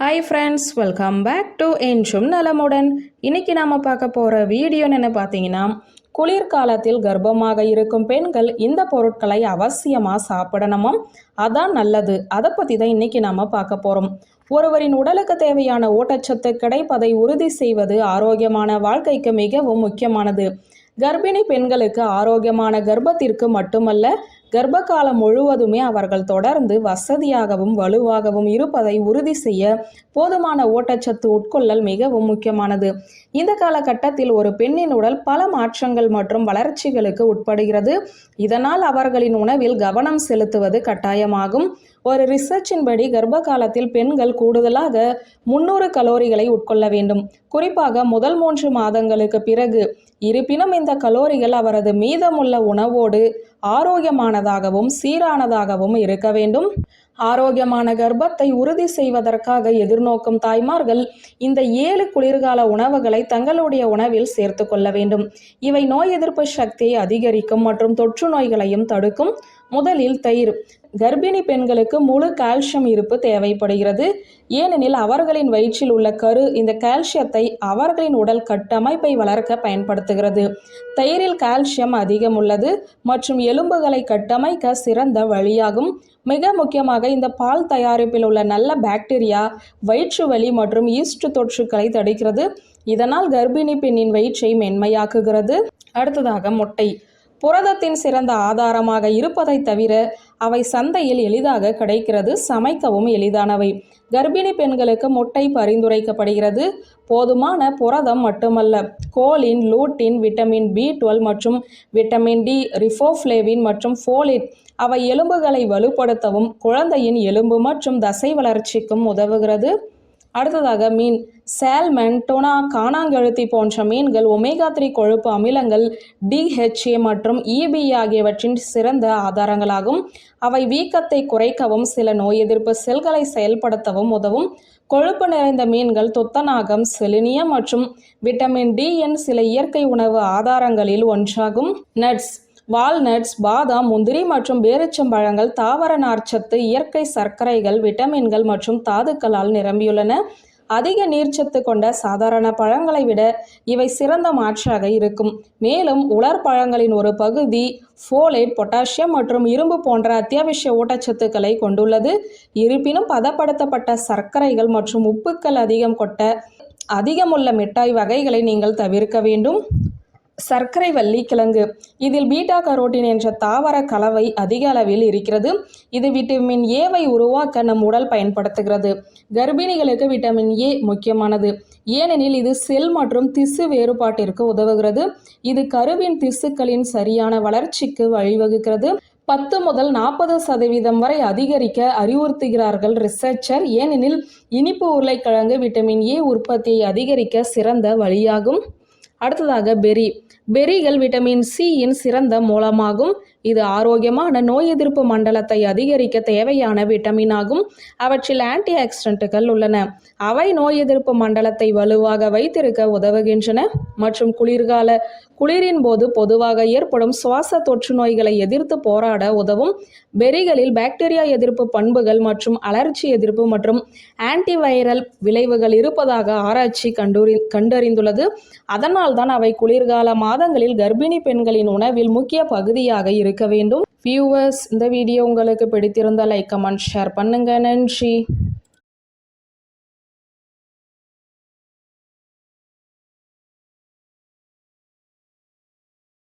Hi friends welcome back to என்றும் நலமுடன் இன்னைக்கு நாம் பார்க்க போகிற வீடியோ என்ன பார்த்தீங்கன்னா குளிர்காலத்தில் கர்ப்பமாக இருக்கும் பெண்கள் இந்த பொருட்களை அவசியமாக சாப்பிடணுமோ? அதான் நல்லது. அதை பற்றி தான் இன்றைக்கி நாம் பார்க்க போகிறோம் ஒருவரின் உடலுக்கு தேவையான ஊட்டச்சத்து கிடைப்பதை உறுதி செய்வது ஆரோக்கியமான வாழ்க்கைக்கு மிகவும் முக்கியமானது. கர்ப்பிணி பெண்களுக்கு ஆரோக்கியமான கர்ப்பத்திற்கு மட்டுமல்ல கர்ப்ப காலம் முழுவதுமே அவர்கள் தொடர்ந்து வசதியாகவும் வலுவாகவும் இருப்பதை உறுதி செய்ய போதுமான ஊட்டச்சத்து உட்கொள்ளல் மிகவும் முக்கியமானது. இந்த காலகட்டத்தில் ஒரு பெண்ணின் உடல் பல மாற்றங்கள் மற்றும் வளர்ச்சிகளுக்கு உட்படுகிறது. இதனால் அவர்களின் உணவில் கவனம் செலுத்துவது கட்டாயமாகும். ஒரு ரிசர்ச்சின்படி கர்ப்ப காலத்தில் பெண்கள் கூடுதலாக முன்னூறு கலோரிகளை உட்கொள்ள வேண்டும். குறிப்பாக முதல் மூன்று மாதங்களுக்கு பிறகு. இருப்பினும் இந்த கலோரிகள் அவரது மீதமுள்ள உணவோடு ஆரோக்கியமானதாகவும் சீரானதாகவும் இருக்க வேண்டும். ஆரோக்கியமான கர்ப்பத்தை உறுதி செய்வதற்காக எதிர்நோக்கும் தாய்மார்கள் இந்த ஏழு குளிர்கால உணவுகளை தங்களுடைய உணவில் சேர்த்து கொள்ள வேண்டும். இவை நோய் எதிர்ப்பு சக்தியை அதிகரிக்கும் மற்றும் தொற்று நோய்களையும் தடுக்கும். முதலில் தயிர். கர்ப்பிணி பெண்களுக்கு முழு கால்சியம் இருப்பு தேவைப்படுகிறது. ஏனெனில் அவர்களின் வயிற்றில் உள்ள கரு இந்த கால்சியத்தை அவர்களின் உடல் கட்டமைப்பை வளர்க்க பயன்படுத்துகிறது. தயிரில் கால்சியம் அதிகம் உள்ளது மற்றும் எலும்புகளை கட்டமைக்க சிறந்த வழியாகும். மிக முக்கியமாக இந்த பால் தயாரிப்பில் உள்ள நல்ல பாக்டீரியா வயிற்று வலி மற்றும் ஈஸ்ட் தொற்றுக்களை தடுக்கிறது. இதனால் கர்ப்பிணி பெண்ணின் வயிற்றை மென்மையாக்குகிறது. அடுத்ததாக முட்டை. புரதத்தின் சிறந்த ஆதாரமாக இருப்பதை தவிர அவை சந்தையில் எளிதாக கிடைக்கிறது சமைக்கவும் எளிதானவை. கர்ப்பிணி பெண்களுக்கு முட்டை பரிந்துரைக்கப்படுகிறது. போதுமான புரதம் மட்டுமல்ல choline lutein vitamin B twelve மற்றும் விட்டமின் டி ரிஃபோஃப்ளேவின் மற்றும் ஃபோலிட் அவை எலும்புகளை வலுப்படுத்தவும் குழந்தையின் எலும்பு மற்றும் தசை வளர்ச்சிக்கும் உதவுகிறது. அடுத்ததாக மீன். சேல்மன் டொனா காணாங்கழுத்தி போன்ற மீன்கள் ஒமேகா த்ரீ கொழுப்பு அமிலங்கள் டிஹெச்ஏ மற்றும் இபி ஆகியவற்றின் சிறந்த ஆதாரங்களாகும். அவை வீக்கத்தை குறைக்கவும் சில நோய் எதிர்ப்பு செல்களை செயல்படுத்தவும் உதவும். கொழுப்பு நிறைந்த மீன்கள் துத்தநாகம் செலினியம் மற்றும் விட்டமின் டி என் சில இயற்கை உணவு ஆதாரங்களில் ஒன்றாகும். நட்ஸ். வால்நட்ஸ் பாதாம் முந்திரி மற்றும் பேரிச்சம்பழங்கள் தாவர நார்ச்சத்து இயற்கை சர்க்கரைகள் விட்டமின்கள் மற்றும் தாதுக்களால் நிரம்பியுள்ளன. அதிக நீர்ச்சத்து கொண்ட சாதாரண பழங்களை விட இவை சிறந்த மாற்றாக இருக்கும். மேலும் உலர் பழங்களின் ஒரு பகுதி ஃபோலேட் பொட்டாசியம் மற்றும் இரும்பு போன்ற அத்தியாவசிய ஊட்டச்சத்துக்களை கொண்டுள்ளது. இருப்பினும் பதப்படுத்தப்பட்ட சர்க்கரைகள் மற்றும் உப்புக்கள் அதிகம் கொண்ட அதிகமுள்ள மிட்டாய் வகைகளை நீங்கள் தவிர்க்க வேண்டும். சர்க்கரை வள்ளி கிழங்கு இதில் பீட்டா கரோட்டின் என்ற தாவர கலவை அதிக அளவில் இருக்கிறது. இது விட்டமின் ஏவை உருவாக்க நம் உடல் பயன்படுத்துகிறது. கர்ப்பிணிகளுக்கு விட்டமின் ஏ முக்கியமானது. ஏனெனில் இது செல் மற்றும் திசு வேறுபாட்டிற்கு உதவுகிறது. இது கருவின் திசுக்களின் சரியான வளர்ச்சிக்கு வழிவகுக்கிறது. பத்து முதல் நாற்பது சதவீதம் வரை அதிகரிக்க அறிவுறுத்துகிறார்கள் ரிசர்ச்சர் ஏனெனில் இனிப்பு உருளைக்கிழங்கு விட்டமின் ஏ உற்பத்தியை அதிகரிக்க சிறந்த வழியாகும். அடுத்ததாக பெரி. பெரிகள் விட்டமின் சியின் சிறந்த மூலமாகும். இது ஆரோக்கியமான நோய் எதிர்ப்பு மண்டலத்தை அதிகரிக்க தேவையான விட்டமின் ஆகும் அவற்றில் ஆன்டி ஆக்சிடென்ட்டுகள் உள்ளன. அவை நோய் எதிர்ப்பு மண்டலத்தை வலுவாக வைத்திருக்க உதவுகின்றன மற்றும் குளிர்கால குளிரின் போது பொதுவாக ஏற்படும் சுவாச தொற்று நோய்களை எதிர்த்து போராட உதவும். பெரிகளில் பாக்டீரியா எதிர்ப்பு பண்புகள் மற்றும் அலர்ச்சி எதிர்ப்பு மற்றும் ஆன்டிவைரல் விளைவுகள் இருப்பதாக ஆராய்ச்சி கண்டுரி கண்டறிந்துள்ளது. அதனால்தான் அவை குளிர்கால மாதங்களில் கர்ப்பிணி பெண்களின் உணவில் முக்கிய பகுதியாக இருக்க வேண்டும். வியூவர்ஸ் இந்த வீடியோ உங்களுக்கு பிடித்திருந்தால் லைக் கமெண்ட் ஷேர் பண்ணுங்க. நன்றி.